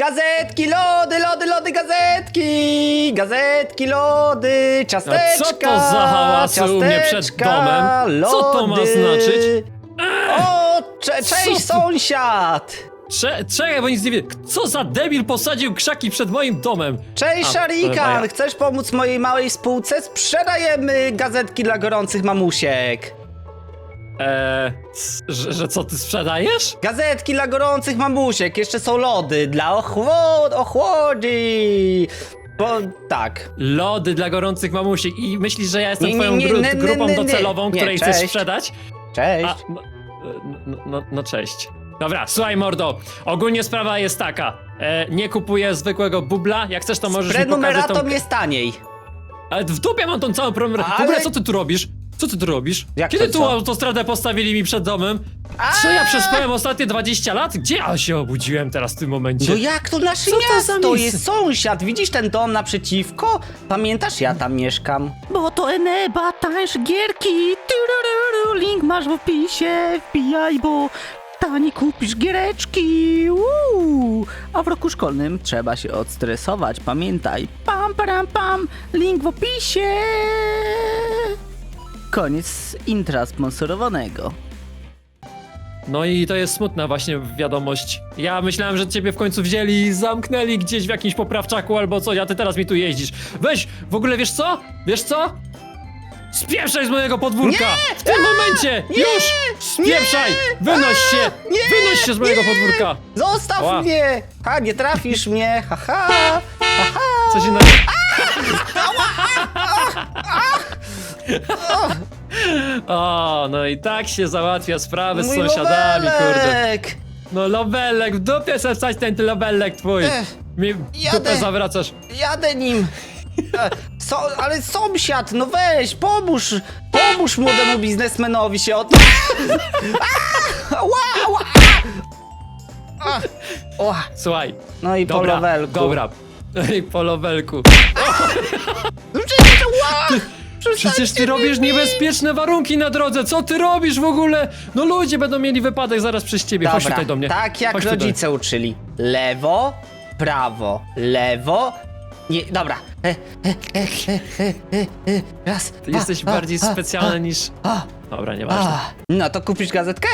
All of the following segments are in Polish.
Gazetki, lody, lody, lody, gazetki! Gazetki, lody, ciasteczka! A co to za hałasy u mnie przed ciasteczka, domem? Co to ma lody. znaczyć? O, cze, Co cześć to? sąsiad! Cze czekaj, bo nic nie wiem. Co za debil posadził krzaki przed moim domem? Cześć A, ale ja- chcesz pomóc mojej małej spółce? Sprzedajemy gazetki dla gorących mamusiek. Eee, że, że co ty sprzedajesz? Gazetki dla gorących mamusiek, jeszcze są lody dla ochłod, ochłodzi. Bo tak. Lody dla gorących mamusiek i myślisz, że ja jestem Nie, nie, twoją nie, gru nie, nie, grupą nie, nie. docelową, Nie, której chcesz cześć. sprzedać? Cześć. A, no, no, no, no cześć. Dobra, słuchaj mordo, ogólnie sprawa jest taka. E, nie kupuję zwykłego bubla, jak chcesz to możesz mi pokazać prenumeratą tą... jest taniej. Ale w dupie mam tą całą. W Ale- ogóle co ty tu robisz? Co ty tu robisz? Jak Kiedy to tu co? autostradę postawili mi przed domem? Co ja przespałem ostatnie 20 lat? Gdzie ja się obudziłem teraz w tym momencie? No jak to nasze Co to za miasto miejsce? jest sąsiad? Widzisz ten dom naprzeciwko? Pamiętasz, ja tam mieszkam. Bo to Eneba, tańsze gierki. Turururu, link masz w opisie. Wbijaj, bo tani kupisz giereczki. Uuu. A w roku szkolnym trzeba się odstresować. Pamiętaj. Pam, pam, pam. Link w opisie. Koniec intra sponsorowanego. No i to jest smutna właśnie wiadomość. Ja myślałem, że ciebie w końcu wzięli i zamknęli gdzieś w jakimś poprawczaku albo coś, a ty teraz mi tu jeździsz. Weź, w ogóle wiesz co? Wiesz co? Spieprzaj z mojego podwórka! Nie! W tym momencie! Już! Spieprzaj! Wynoś się! Nie! Wynoś się z mojego podwórka! Zostaw Ła. mnie! Ha, nie trafisz mnie! Haha! Haha! Co się na... O, no i tak się załatwia sprawy z Mój sąsiadami, kurde. lobelek! No lobelek, w dupie se wstać ten ty lobelek twój. Ech, Mi jadę. dupę zawracasz. Jadę nim! E, So, ale sąsiad, no weź, pomóż! Pomóż młodemu biznesmenowi się od... Ła, ła! A, ła. Słuchaj. No i po Dobra, lowelku. dobra. I po lowelku. No Przecież, ła! Przecież ty robisz niebezpieczne warunki na drodze. Co ty robisz w ogóle? No ludzie będą mieli wypadek zaraz przez ciebie. Chodź Dobra, tutaj do mnie. tak jak Chodź tutaj. rodzice uczyli. Lewo, prawo, lewo. Nie, dobra. E, e, e, e, e, e. Raz, Ty jesteś a, bardziej a, specjalny niż... a, Dobra, nieważne. a. No to kupisz gazetkę?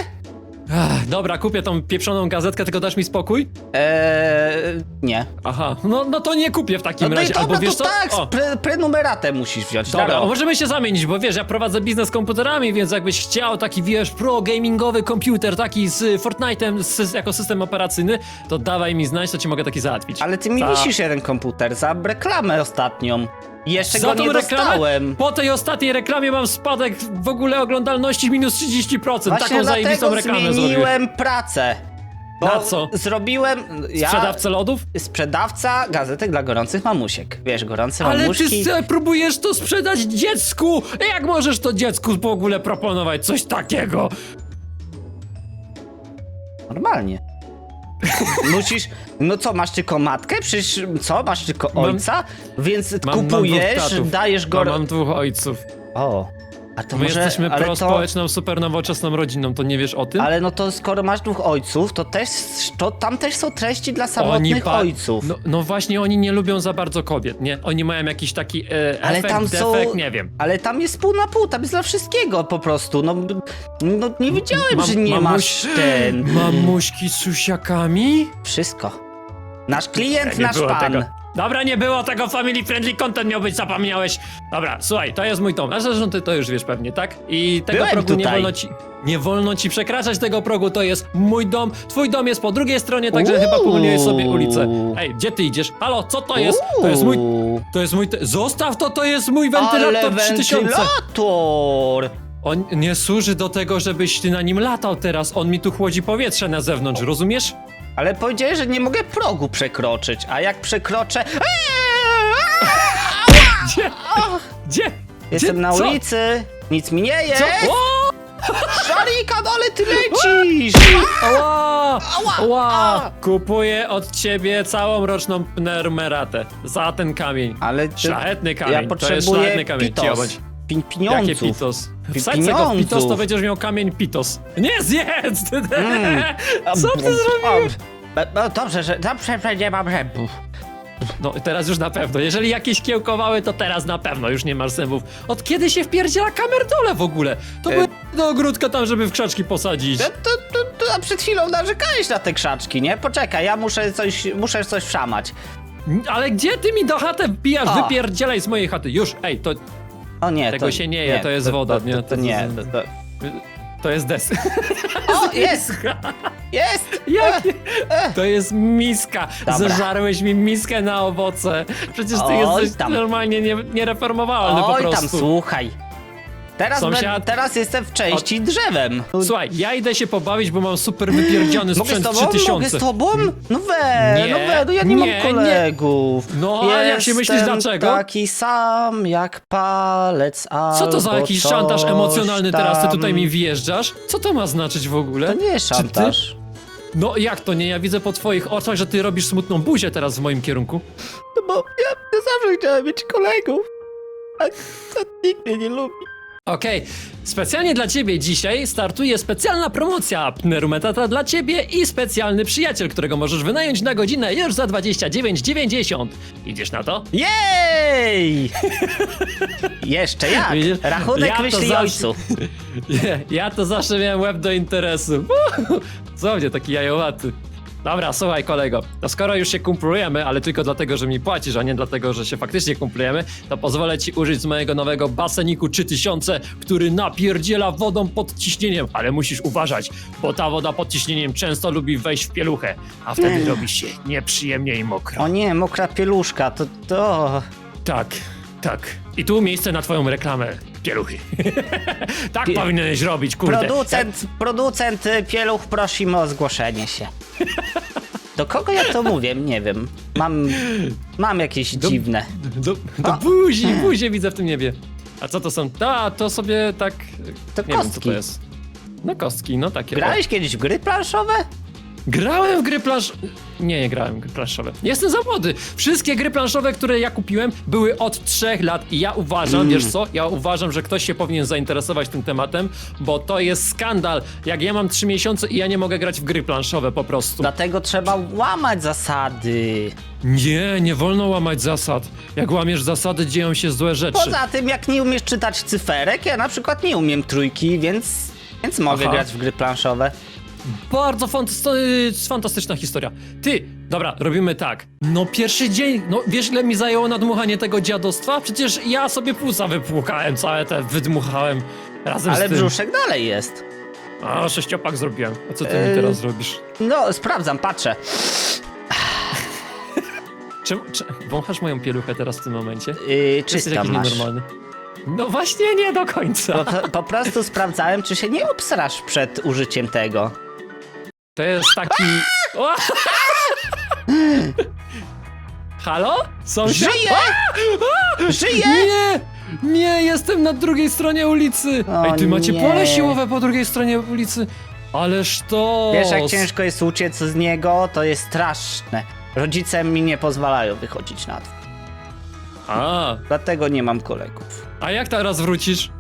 Ach, dobra, kupię tą pieprzoną gazetkę, tylko dasz mi spokój? Eee, nie. Aha, no, no to nie kupię w takim No to i razie. dobra, Albo wiesz to co? tak, O, pre, prenumeratę musisz wziąć. Dobra, Daro. możemy się zamienić, bo wiesz, ja prowadzę biznes komputerami, więc jakbyś chciał taki, wiesz, pro gamingowy komputer, taki z Fortnite'em z, jako system operacyjny, to dawaj mi znać, to ci mogę taki załatwić. Ale ty mi Ta- wisisz jeden komputer za reklamę ostatnią. Jeszcze Za go tą nie reklamę? dostałem. Po tej ostatniej reklamie mam spadek w ogóle oglądalności minus 30%. Właśnie Taką zajebistą dlatego reklamę zrobiłem. zmieniłem pracę. Bo Na co? Zrobiłem... Ja, Sprzedawcę lodów? sprzedawca gazetek dla gorących mamusiek. Wiesz, gorące Ale mamuszki... ty se próbujesz to sprzedać dziecku! Jak możesz to dziecku w ogóle proponować coś takiego? Normalnie. Musisz... No co, masz tylko matkę? Przecież co, masz tylko Mam- ojca? Więc Mam, mam kupujesz, tatów. dajesz go... Mam, mam dwóch ojców. O, a to My może... jesteśmy ale to... prospołeczną, super nowoczesną rodziną, to nie wiesz o tym? Ale no to skoro masz dwóch ojców, to też... To tam też są treści dla samotnych ba- ojców. No, no właśnie, oni nie lubią za bardzo kobiet, nie? Oni mają jakiś taki e, Ale efekt, tam są- defekt, nie wiem. Ale tam jest pół na pół, tam jest dla wszystkiego po prostu. No, no nie wiedziałem, Mam- że nie mamuś- masz ten... Mamuśki z susiakami? Wszystko. Nasz klient, nasz pan. tego. Dobra, nie było tego family friendly content miał być, zapomniałeś. Dobra, słuchaj, to jest mój dom. A zresztą ty to już wiesz pewnie, tak? I tego Byłem progu nie tutaj. wolno ci. Nie wolno ci przekraczać tego progu, to jest mój dom. Twój dom jest po drugiej stronie, także chyba pomyliłeś sobie ulicę. Ej, gdzie ty idziesz? Halo, co to jest? To jest mój. Uuu, To jest mój. Te... Zostaw to, to jest mój Ale wentylator 3000. wentylator! On nie służy do tego, żebyś ty na nim latał teraz. On mi tu chłodzi powietrze na zewnątrz, rozumiesz? Ale powiedziałeś, że nie mogę progu przekroczyć, a jak przekroczę... Gdzie? Gdzie? Jestem Gdzie? na Co? ulicy, nic mi nie jest! Co? O! Szarikan, ale ty lecisz! Ała! Ała! Kupuję od ciebie całą roczną pnerumeratę za ten kamień. Ale ty, Szlachetny kamień. ja to jest potrzebuję szlachetny kamień. Cicho pitos. Pi Jakie pieniądzów. pitos? Pi- Wsadź tego w pitos, to będziesz miał kamień pitos. Nie zjedz! Mm. Co ty b- zrobiłeś? No dobrze, że dobrze, że nie mam zębów. No teraz już na pewno. Jeżeli jakieś kiełkowały, to teraz na pewno już nie masz zębów. Od kiedy się wpierdziela kamerdole w ogóle? To E- były do ogródka tam, żeby w krzaczki posadzić. To, to, to, to a przed chwilą narzekałeś na te krzaczki, nie? Poczekaj, ja muszę coś, muszę coś wszamać. Ale gdzie ty mi do chaty wbijasz? Wypierdzielaj z mojej chaty. Już, ej, to, O nie, Tego to, się nie je, to jest woda, to, nie? To, To- to nie, to- to, jest des. O, jest! Jest! Jak? To jest miska. Dobra. Zażarłeś mi miskę na owoce. Przecież ty Oj, jesteś tam. normalnie nie, niereformowalny po Oj, prostu. tam słuchaj. Teraz, Sąsiad- be, teraz jestem w części drzewem. Słuchaj, ja idę się pobawić, bo mam super Mogę z sprzęt tobą? 3000. Mogę z tobą? No we, Nie, no we, no ja nie, nie, mam nie. kolegów. No, a jak się myślisz, Jestem dlaczego? taki sam jak palec Co to za albo jakiś coś szantaż emocjonalny teraz ty tam. tutaj mi wjeżdżasz? Co to ma znaczyć w ogóle? To nie jest Czy ty- szantaż. No jak to nie? Ja widzę po twoich oczach, że ty robisz smutną buzię teraz w moim kierunku. No bo ja, ja zawsze chciałem mieć kolegów. A to nikt mnie nie lubi. Okej, specjalnie dla ciebie dzisiaj startuje specjalna promocja Pnerumetata dla ciebie i specjalny przyjaciel, którego możesz wynająć na godzinę już za 29,90. Idziesz na to? Jej! Jeszcze jak? Widzisz? Rachunek Ja to wyślij zawsze- ojcu. Nie, ja to zawsze miałem łeb do interesu. Co mnie taki jajowaty? Dobra, słuchaj kolego, to skoro już się kumplujemy, ale tylko dlatego, że mi płacisz, a nie dlatego, że się faktycznie kumplujemy, to pozwolę ci użyć z mojego nowego baseniku 3000, który napierdziela wodą pod ciśnieniem, ale musisz uważać, bo ta woda pod ciśnieniem często lubi wejść w pieluchę, a wtedy robi się nieprzyjemnie i mokro. O nie, mokra pieluszka, to to... Tak, tak. I tu miejsce na twoją reklamę pieluchy. tak Pie- powinieneś robić, kurde. Producent, producent y, pieluch prosimy o zgłoszenie się. Do kogo ja to mówię? Nie wiem. Mam, mam jakieś dziwne. Do, do buzi, buzi widzę w tym niebie. A co to są? A, to sobie tak... To nie wiem, co kostki. to jest. No kostki, no takie. o. Grałeś kiedyś w gry planszowe? Grałem w gry plansz... Nie, nie grałem w gry planszowe. Jestem za młody. Wszystkie gry planszowe, które ja kupiłem, były od trzech lat i ja uważam, Mm. wiesz co? Ja uważam, że ktoś się powinien zainteresować tym tematem, bo to jest skandal. Jak ja mam trzy miesiące i ja nie mogę grać w gry planszowe po prostu. Dlatego trzeba łamać zasady. Nie, nie wolno łamać zasad. Jak łamiesz zasady, dzieją się złe rzeczy. Poza tym, jak nie umiesz czytać cyferek, ja na przykład nie umiem trójki, więc, więc mogę Aha. grać w gry planszowe. Bardzo fantast- fantastyczna historia. Ty, dobra, robimy tak. No pierwszy dzień, no wiesz ile mi zajęło nadmuchanie tego dziadostwa? Przecież ja sobie płuca wypłukałem, całe te wydmuchałem razem Ale z tym. brzuszek dalej jest. A, sześciopak zrobiłem. A co ty Yy. mi teraz zrobisz? No, sprawdzam, patrzę. Czemu, czy, wąchasz moją pieluchę teraz w tym momencie? Yy, Jesteś czysta jakiś masz. nienormalny. No właśnie nie do końca. Po, po prostu sprawdzałem, czy się nie obsrasz przed użyciem tego. To jest taki... O! Halo? Sąsiad? Żyję! Żyję! Nie! Nie, jestem na drugiej stronie ulicy! O Ej, ty macie nie. pole siłowe po drugiej stronie ulicy? Ależ to. Wiesz, jak ciężko jest uciec z niego, to jest straszne. Rodzice mi nie pozwalają wychodzić na dwór. A, Dlatego nie mam kolegów. a jak teraz wrócisz?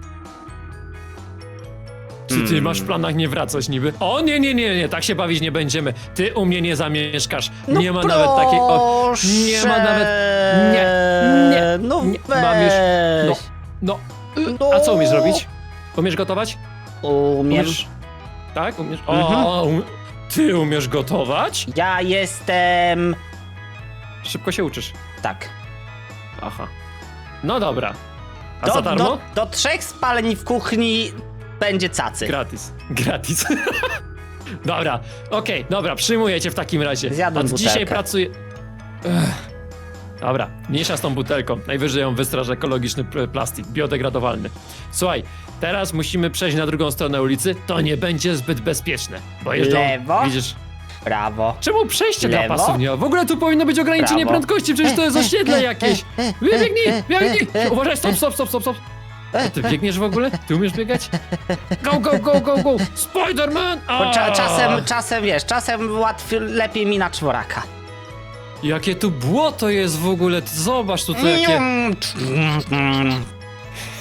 Czy ty Hmm. masz w planach nie wracać niby? O nie, nie, nie, nie, tak się bawić nie będziemy. Ty u mnie nie zamieszkasz. No nie ma nawet takiej. O, nie ma nawet. Nie, nie, No nie. weź. Mam już. No, no. No. A co umiesz robić? Umiesz gotować? Umiem. Umiesz. Tak? Umiesz. O, Mhm. o, um... ty umiesz gotować? Ja jestem... Szybko się uczysz. Tak. Aha. No dobra. A Do, za darmo? do, do trzech spaleń w kuchni będzie cacy. Gratis. Gratis. dobra, okej, dobra, przyjmuję cię w takim razie. Zjadłem Od dzisiaj butelkę. pracuję... Ech. Dobra, mniejsza z tą butelką. Najwyżej ją wystraż ekologiczny pl- plastik, biodegradowalny. Słuchaj, teraz musimy przejść na drugą stronę ulicy. To nie będzie zbyt bezpieczne. Bo jeżdżą... Lewo? Widzisz... Brawo. Czemu przejście dla Lewo? pasów nie ma? W ogóle tu powinno być ograniczenie Prawo. prędkości, przecież to jest osiedle jakieś. Biegnij, biegnij! Uważaj, stop, stop, stop, stop, stop. A ty biegniesz w ogóle? Ty umiesz biegać? Go, go, go, go, go! Spiderman! Bo cza, A! czasem, czasem wiesz, czasem łatwiej, lepiej mi na czworaka. Jakie tu błoto jest w ogóle, ty zobacz tutaj jakie...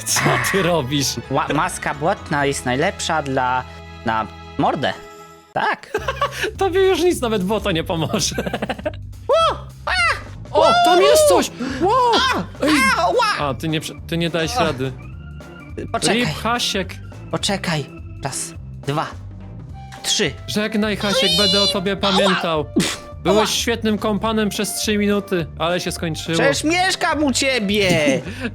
Co ty robisz? Ła- Maska błotna jest najlepsza dla... na mordę. Tak. Tobie już nic, nawet bota nie pomoże. O, tam jest coś! Wow! Ej, Ała! A, ty nie, prze- ty nie dałeś rady. Poczekaj, Rip Hasiek. poczekaj. Raz, dwa, trzy. Żegnaj Hasiek, będę o tobie pamiętał. Byłeś świetnym kompanem przez 3 minuty, ale się skończyło. Przecież mieszkam u ciebie!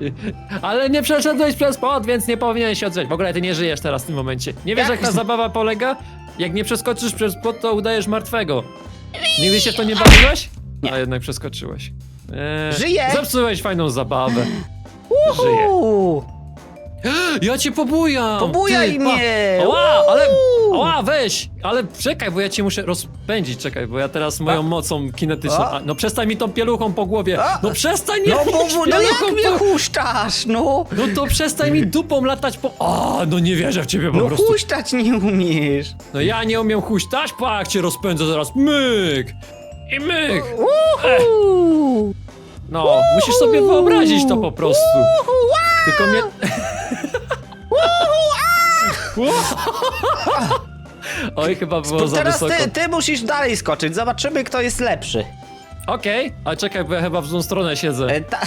Ale nie przeszedłeś przez płot, więc nie powinieneś się odzwać. W ogóle ty nie żyjesz teraz w tym momencie. Nie wiesz, Jak? jak ta zabawa polega? Jak nie przeskoczysz przez płot, to udajesz martwego. Nigdy się w to nie bawiłeś? Nie. A jednak przeskoczyłeś. Eee, Żyję! Zepsułeś fajną zabawę. Żyję. Uhu. Ja cię pobujam! Pobujaj Ty, pa- mnie! Ała, ale... Uuu. Ała, weź! Ale czekaj, bo ja cię muszę rozpędzić, czekaj, bo ja teraz moją mocą kinetyczną... A? A, no przestań mi tą pieluchą po głowie! A? No przestań nie No bo, bić no jak mnie po... no? No to przestań mi dupą latać po... A, no nie wierzę w ciebie po No prostu. huśtać nie umiesz. No ja nie umiem huśtać, pa, jak cię rozpędzę zaraz. Myk! I myk! Uhu. No, musisz sobie wyobrazić to po prostu. Tylko mnie... Oj, chyba było za teraz wysoko. ty, ty musisz dalej skoczyć, zobaczymy kto jest lepszy. Okej, a czekaj, bo ja chyba w złą stronę siedzę. E, ta...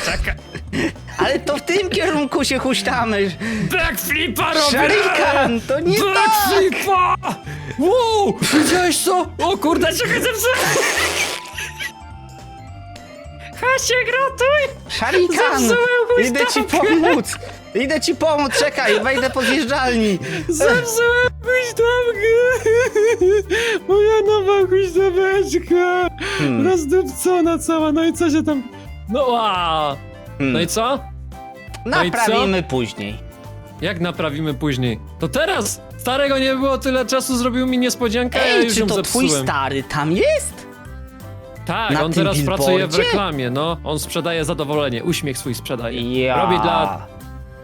Ale to w tym kierunku się huśtamy. Backflipa robię! Shuriken, to nie tak! Backflipa! Wow, widziałeś co? O kurde, czekaj, zepsułem! Hasiek, ratuj! Zepsułem Idę ci pomóc! Idę ci pomóc, czekaj, wejdę po zjeżdżalni. Zepsułem huśtawkę! Moja nowa huśtaweczka! Hmm. Rozdupcona cała, no i co się tam... No wow! No i co? No i co? Naprawimy później. Jak naprawimy później? To teraz! Starego nie było tyle czasu, zrobił mi niespodziankę, a ja Ej, już czy ją to twój zepsułem. stary tam jest? Tak, na on tym teraz pracuje w billboardzie? reklamie, no. On sprzedaje zadowolenie, uśmiech swój sprzedaje. Ja. Robi dla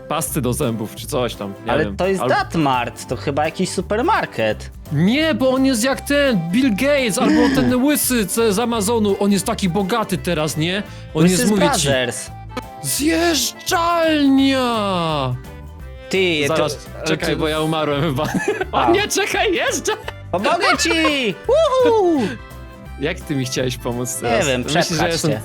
pasty do zębów, czy coś tam, nie Ale wiem. to jest Al- Datmart, to chyba jakiś supermarket. Nie, bo on jest jak ten Bill Gates, albo ten łysy co z Amazonu. On jest taki bogaty teraz, nie? On Łysy jest, mówię ci, Brothers. zjeżdżalnia! Ty, Zaraz, to, czekaj, bo ja umarłem chyba. A. O nie, czekaj, jeżdżę! Pomogę ci! Uhu! Jak ty mi chciałeś pomóc teraz? Nie wiem, Myślisz, że przepchać jestem- cię.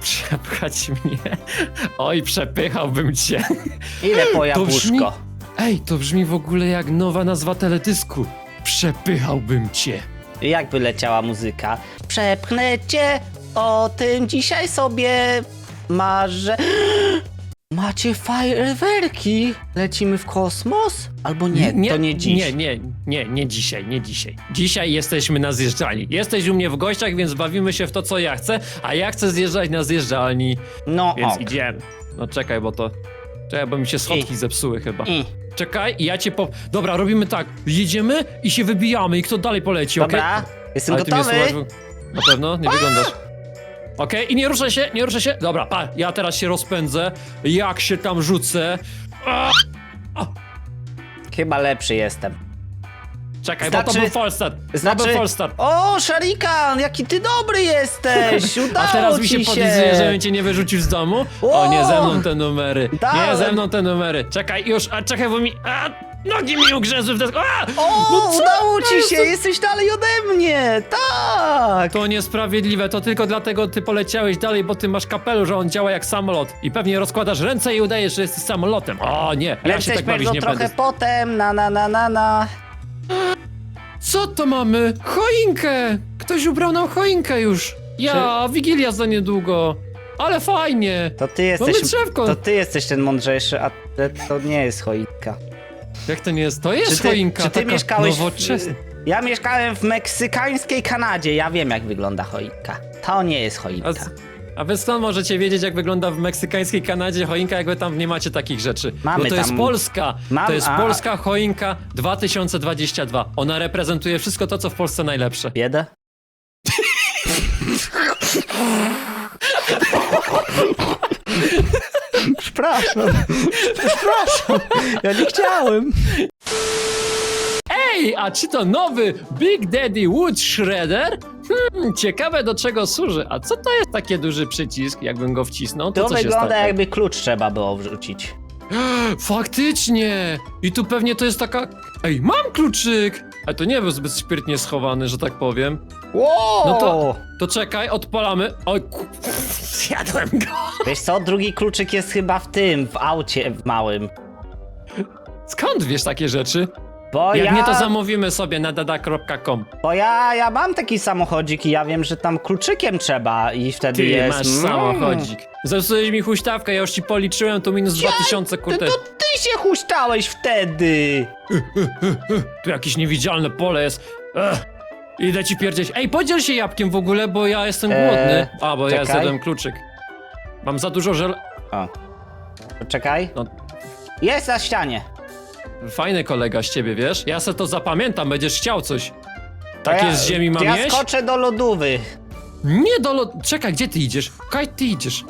Przepchać mnie? Oj, przepychałbym cię. Idę po To brzmi- jabłuszko. Ej, to brzmi w ogóle jak nowa nazwa teledysku. Przepychałbym cię. Jakby leciała muzyka. Przepchnę cię, o tym dzisiaj sobie marzę. Macie fajerwerki? Lecimy w kosmos? Albo nie, to nie dziś. Nie, nie, nie, nie dzisiaj, nie dzisiaj. Dzisiaj jesteśmy na zjeżdżalni. Jesteś u mnie w gościach, więc bawimy się w to, co ja chcę, a ja chcę zjeżdżać na zjeżdżalni, No więc ok. idziemy. No czekaj, bo to... Czekaj, bo mi się schodki zepsuły chyba. I. Czekaj, ja cię po... Dobra, robimy tak. Jedziemy i się wybijamy i kto dalej poleci, okej? Dobra, jestem Ale ty mnie gotowy. słuchasz- Na pewno? Nie wyglądasz. Okej, i nie ruszę się, nie ruszę się. Dobra, pa, ja teraz się rozpędzę. Jak się tam rzucę. Chyba lepszy jestem. Czekaj, bo to Znaczy- był false start. To Znaczy... był start. O, Sharikan, jaki ty dobry jesteś! Udało A teraz mi ci się podlizuje, żebym cię nie wyrzucił z domu. O, nie ze mną te numery. Nie ze mną te numery. Czekaj, już, a czekaj, bo mi... A, nogi mi ugrzęzły w deskę. A! O, No udało ci się, jesteś dalej ode mnie! Tak! To niesprawiedliwe, to tylko dlatego ty poleciałeś dalej, bo ty masz kapelusz, że on działa jak samolot. I pewnie rozkładasz ręce i udajesz, że jesteś samolotem. O nie, ja się tak bawić nie trochę będę. potem, na na na na na. Co to mamy? Choinkę! Ktoś ubrał nam choinkę już. Ja, Wigilia za niedługo. Ale fajnie. To ty Mamy jesteś. drzewko. To ty jesteś ten mądrzejszy, a te- to nie jest choinka. Jak to nie jest? To jest ty, choinka czy ty taka mieszkałeś nowoczesna. w, Ja mieszkałem w meksykańskiej Kanadzie, ja wiem jak wygląda choinka. To nie jest choinka. A, z- a wy skąd możecie wiedzieć, jak wygląda w meksykańskiej Kanadzie choinka, jak wy tam nie macie takich rzeczy? Mamy Bo to jest tam- Polska. Mam- to jest a- polska choinka 2022. Ona reprezentuje wszystko to, co w Polsce najlepsze. Biedę? Przepraszam. Przepraszam. Ja nie chciałem. Ej, a czy to nowy Big Daddy Wood Shredder? Hmm, ciekawe do czego służy. A co to jest taki duży przycisk? Jakbym go wcisnął, to, To co się wygląda stanie? jakby klucz trzeba było wrzucić. Faktycznie! I tu pewnie to jest taka... Ej, mam kluczyk! Ale to nie był zbyt sprytnie schowany, że tak powiem. Wow! No to- To czekaj, odpalamy. Oj, ku... Zjadłem go. Wiesz co, drugi kluczyk jest chyba w tym, w aucie w małym. Skąd wiesz takie rzeczy? Bo Jak ja, nie, to zamówimy sobie na dada.com. bo ja, ja mam taki samochodzik i ja wiem, że tam kluczykiem trzeba i wtedy Ty jest... masz Mm. samochodzik. Zepsułeś mi huśtawkę, ja już ci policzyłem, to minus 2000, To, kurde. to ty się huśtałeś wtedy! Tu jakieś niewidzialne pole jest. Ech. Idę ci pierdzieć. Ej, podziel się jabłkiem w ogóle, bo ja jestem Eee, głodny. A, bo ja czekaj. zjadłem kluczyk. Mam za dużo żel... O. Czekaj. No. Jest na ścianie. Fajny kolega z ciebie, wiesz? Ja se to zapamiętam, będziesz chciał coś. Takie ja, z ziemi mam ja jeść? skoczę do lodówy. Nie do lo... Czekaj, gdzie ty idziesz? Kaj, ty idziesz.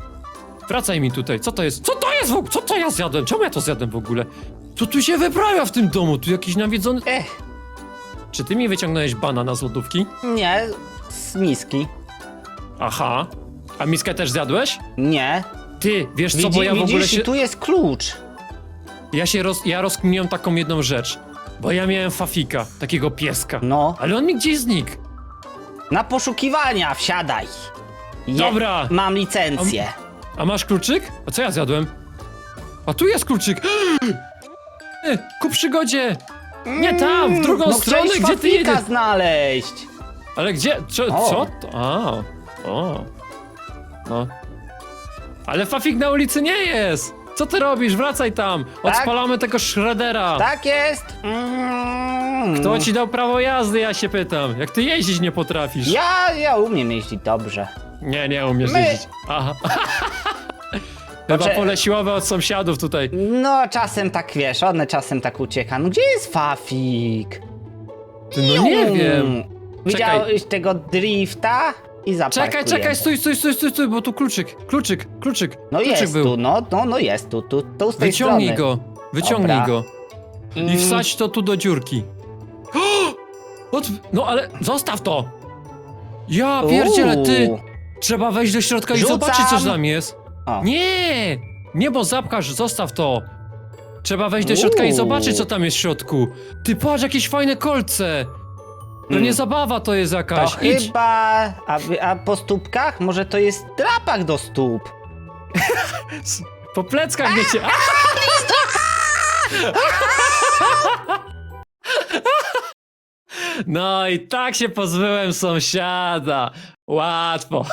Wracaj mi tutaj. Co to jest? Co to jest w ogóle? Co to ja zjadłem? Czemu ja to zjadłem w ogóle? Co tu się wyprawia w tym domu? Tu jakiś nawiedzony... Ech, Czy ty mi wyciągnąłeś banana z lodówki? nie, z miski. Aha. A miskę też zjadłeś? Nie. Ty, wiesz co, Widzi, bo ja w ogóle widzisz, się... i tu jest klucz. Ja się roz... Ja rozkminiłem taką jedną rzecz. Bo ja miałem Fafika, takiego pieska. No. Ale on mi gdzieś znikł. Na poszukiwania wsiadaj. Je, Dobra. Mam licencję. A masz kluczyk? A co ja zjadłem? A tu jest kluczyk! Ty, Ku przygodzie! Nie tam, w drugą no stronę, chciałeś gdzie ty Fafika jedziesz? znaleźć. Ale gdzie? Co? O. co to? A, o. No. Ale Fafik na ulicy nie jest! Co ty robisz? Wracaj tam! Tak? Odspalamy tego shreddera! Tak jest. Mm. Kto ci dał prawo jazdy, ja się pytam? Jak ty jeździć nie potrafisz? Ja, ja umiem jeździć dobrze. Nie, nie umiesz My- jeździć. Aha. Chyba Znaczy- pole siłowe od sąsiadów tutaj. No, czasem tak wiesz, one czasem tak ucieka. No gdzie jest Fafik? Ty, no nie wiem. Widziałeś tego drifta? I zaparkujemy. Czekaj, czekaj, stój, stój, stój, stój, stój, bo tu kluczyk, kluczyk, kluczyk. No kluczyk jest był. tu, no, no, no jest tu, tu, tu z tej Wyciągnij strony. go, wyciągnij Dobra. go i Mm, wsadź to tu do dziurki. Ot, no ale zostaw to! Ja pierdzielę, ty! uuu. Trzeba wejść do środka i Rzucam. zobaczyć, co tam jest. O. Nie! Nie, bo zapchasz, zostaw to! Trzeba wejść do środka i Uuu. zobaczyć, co tam jest w środku. Ty patrz, jakieś fajne kolce! Pewnie Mm. zabawa to jest To jakaś. Idź. chyba... A, a po stópkach? Może to jest drapak do stóp? Po pleckach wiecie. A! No i tak się pozbyłem sąsiada. Łatwo.